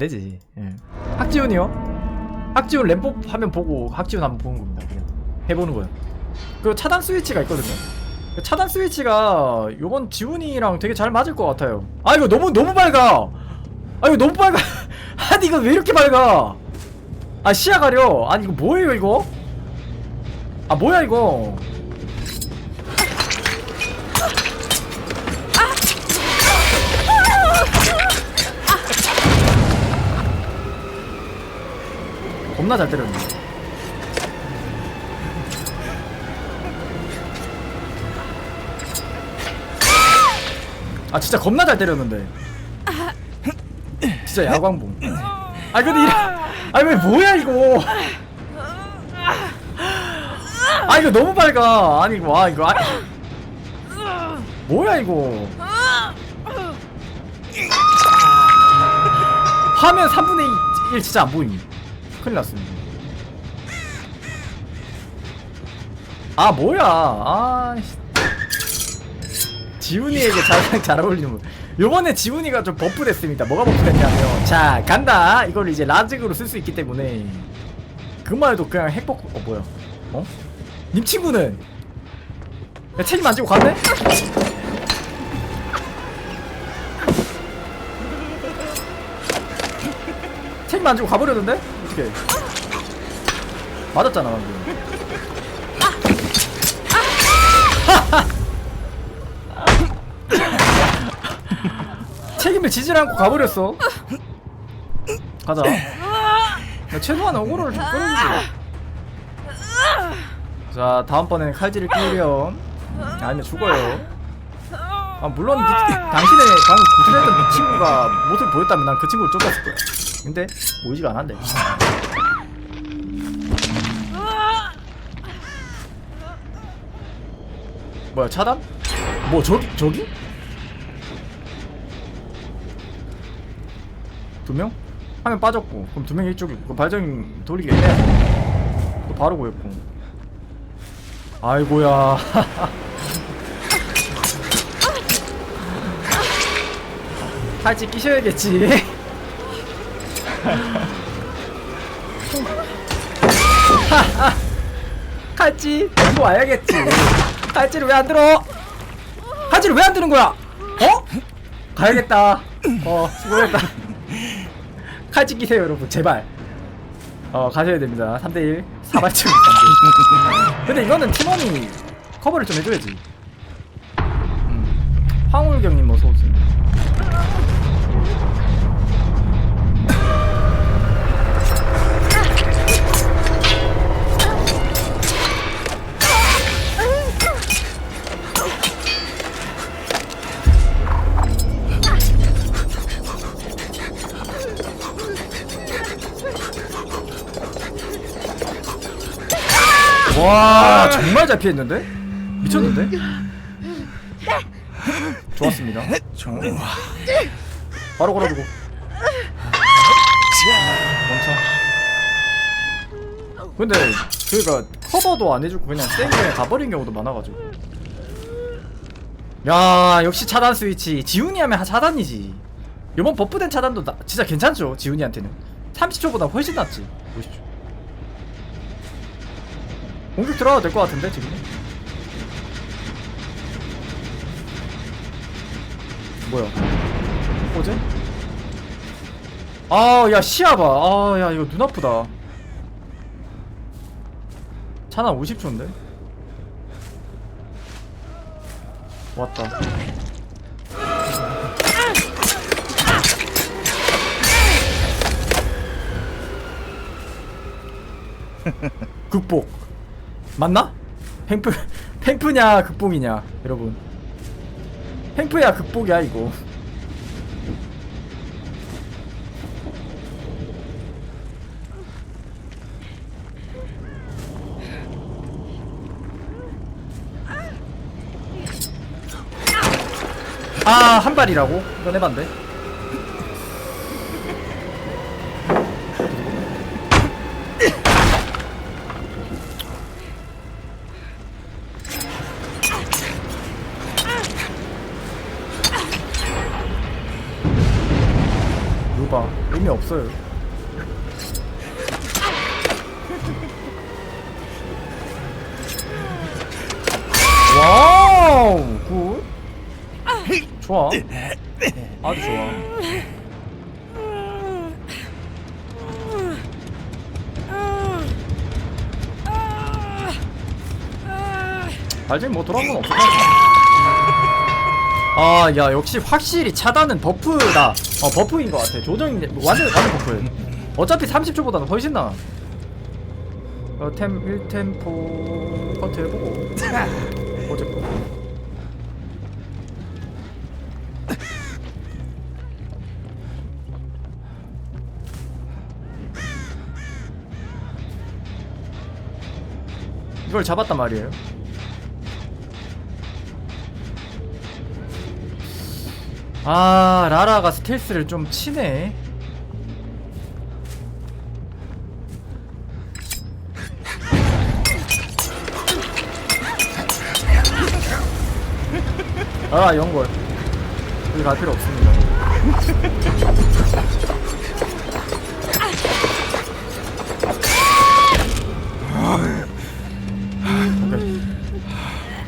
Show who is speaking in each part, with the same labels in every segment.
Speaker 1: 되지. 예. 학지훈이요? 학지훈 램법 하면 보고 학지훈 한번 보는 겁니다. 그냥 해보는 거예요. 그리고 차단 스위치가 있거든요. 그 차단 스위치가 요번 지훈이랑 되게 잘 맞을 것 같아요. 아 이거 너무 너무 밝아. 아 이거 너무 밝아. 아니 이거 왜 이렇게 밝아? 아 시야 가려. 아니 이거 뭐예요 이거? 아 뭐야 이거? 겁나 잘 때렸네. 아 진짜 겁나 잘 때렸는데. 진짜 야광봉. 아 근데 이래. 아니 왜 뭐야 이거? 아 이거 너무 밝아. 아니 와 이거. 아... 뭐야 이거? 화면 3분의 1 진짜 안 보임. 큰일 났습니다. 아 뭐야? 아 씨. 지훈이에게 잘, 잘 어울리는 요번에 지훈이가 좀 버프 됐습니다 뭐가 버프 됐냐면 자 간다 이걸 이제 라직으로 쓸 수 있기 때문에 그만 해도 그냥 핵복 어 뭐야 어? 님 친구는 야, 책임 안 지고 갔네? 책임 안 지고 가버렸는데? 어떻게 맞았잖아 방금 책임을 지질 않고 가버렸어. 가자. 야, 최소한 어그로를 좀 끌어주지. 자, 다음번에는 칼질을 끼우렴. 아니면 죽어요. 아, 물론 그, 당신의 방금 구슬했던 그 친구가 모습을 보였다면 난 그 친구를 쫓았을 거야. 근데 보이지가 않았네. 뭐야 차단? 뭐 저기 저기? 두 명? 화면 빠졌고 그럼 두 명이 이쪽이고 그 발정 돌리게 해. 또 바로 보였고 아이고야 팔찌 끼셔야겠지 칼찌 들고 와야겠지. 칼찌를 왜 안 들어? 칼찌를 왜 안 드는 거야? 어? 가야겠다. 어 수고했다. 칼찌 끼세요 여러분. 제발. 어 가셔야 됩니다. 3대1 사발층 근데 이거는 팀원이 커버를 좀 해줘야지. 음. 황울경님 어서오세요 잘 피했는데? 미쳤는데? 좋았습니다. 바로 걸어주고. 멈춰. 근데 저희가 커버도 안 해주고 그냥 쌩 그냥 가버린 경우도 많아가지고. 야 역시 차단 스위치. 지훈이 하면 차단이지. 이번 버프된 차단도 나, 진짜 괜찮죠 지훈이한테는? 30초보다 훨씬 낫지. 보십시오 공격 들어가도 될 것 같은데 지금? 뭐야? 어제? 아야 시야 봐아야 이거 눈 아프다. 차나 50초인데? 왔다. 극복 맞나? 팽프 팽프냐 극복이냐 여러분 팽프야 극복이야 이거 아 한 발이라고? 이건 해봤는데 없어 없어요. 와우 굿. 좋아. 아주 좋아. 발진 뭐 돌아온 건 없어 아 야 역시 확실히 차단은 버프다. 어 버프인 것 같아. 조정 완전 완전 버프. 어차피 30초보다는 훨씬 나아. 어, 템 1템포 커트 해보고. 어쨌고 이걸 잡았단 말이에요 아 라라가 스텔스를 좀 치네. 아 연골. 여기 갈 필요 없습니다.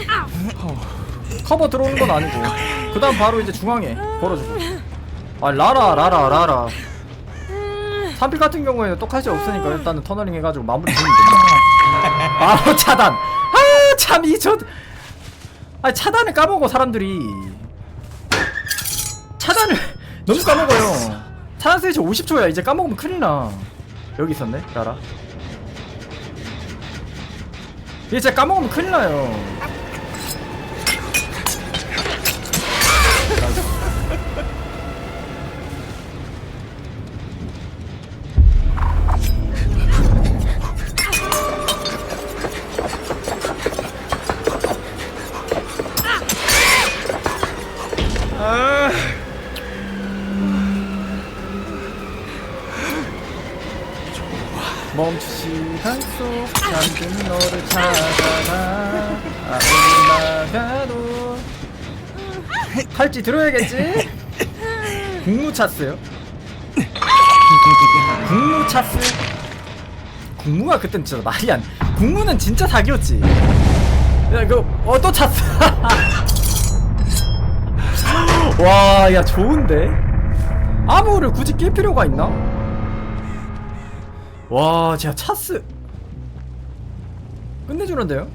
Speaker 1: 오케이. 커버 들어오는 건 아니고 그 다음 바로 이제 중앙에 걸어주고 아 라라 라라 라라. 3필 같은 경우에는 똑같이 없으니까 일단은 터널링 해가지고 마무리 됩니다 바로 차단. 아 참 이 저 아 차단을 까먹어 사람들이. 차단을 너무 까먹어요. 차단 스위치 50초야. 이제 까먹으면 큰일 나. 여기 있었네 라라. 이제 진짜 까먹으면 큰일 나요 멈추시간 속 잠든 너를 찾아가 아무리 나가도 할지 들어야겠지? 국무 찼어요? 국무 찼어? 국무가 그땐 진짜 말이 안 국무는 진짜 사기였지 야 이거 어또 찼어 와 야 좋은데? 아무를 굳이 낄 필요가 있나? 와, 제가 차스 끝내주는데요?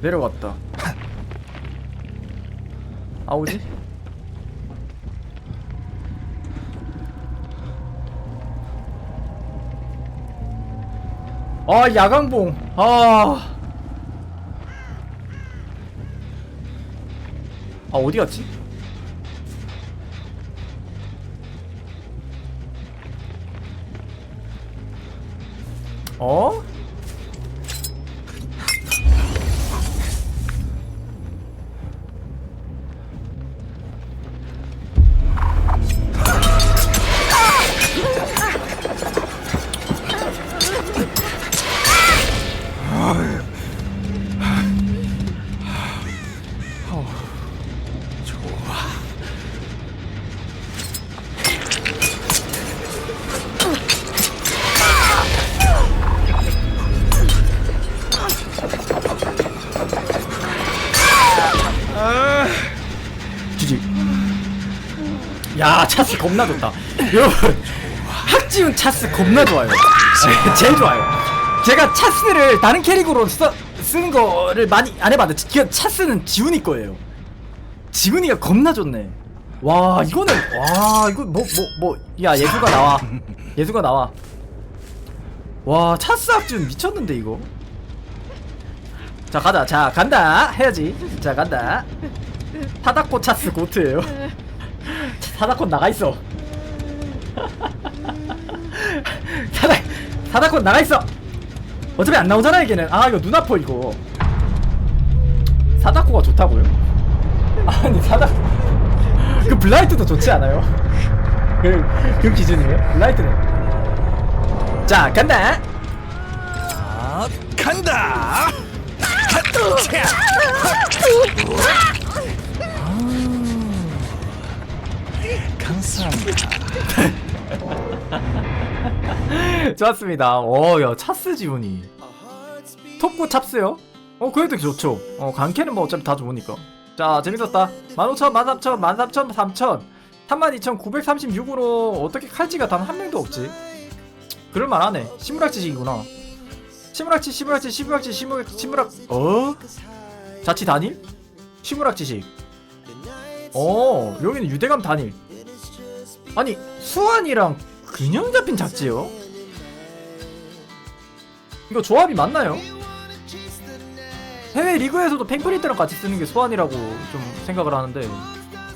Speaker 1: 내려갔다. 아오지? 아, 야광봉. 아. 아, 어디 갔지? 어? 지지. 야, 차스 겁나 좋다. 여러분, 학지훈 차스 겁나 좋아요. 네, 제일 좋아요. 제가 차스를 다른 캐릭으로 써, 쓰는 거를 많이 안 해봤는데, 그 차스는 지훈이 거예요. 지훈이가 겁나 좋네. 와, 이거는, 와, 이거 뭐, 뭐, 뭐, 야, 예수가 나와. 예수가 나와. 와, 차스 학지훈 미쳤는데, 이거. 자, 가자. 자, 간다. 해야지. 자, 간다. 타다코 차스 고트예요. 사다코 나가 있어. 사다 사다코 나가 있어. 어차피 안 나오잖아 이게는. 아 이거 눈 아파 이거. 사다코가 좋다고요? 아니 사다 그 블라이트도 좋지 않아요? 그, 그 기준이에요? 블라이트는. 자 간다.
Speaker 2: 아, 간다. 차.
Speaker 1: 좋았습니다. 어, 야, 차스 지훈이. 톱구 찹스요? 어, 그래도 좋죠. 어, 강캐는 뭐 어차피 다 좋으니까. 자, 재밌었다. 15,000, 13,000, 13,000, 3,000, 32,936으로 어떻게 칼찌가 단 한 명도 없지? 그럴만하네. 시무락지식이구나. 시무락지, 시무락지, 시무락지, 시무락, 시무락, 어? 자치 단일? 시무락지식. 어, 여기는 유대감 단일. 아니, 수환이랑 균형 잡힌 작지요? 이거 조합이 맞나요? 해외 리그에서도 팽프리트랑 같이 쓰는 게 소환이라고 좀 생각을 하는데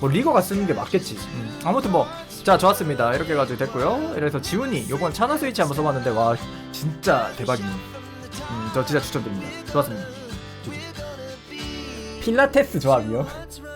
Speaker 1: 뭐 리거가 쓰는 게 맞겠지. 음. 아무튼 뭐 자 좋았습니다. 이렇게 해가지고 됐고요. 이래서 지훈이 요번 차나 스위치 한번 써봤는데 와 진짜 대박이네 음, 저 진짜 추천드립니다. 좋았습니다. 필라테스 조합이요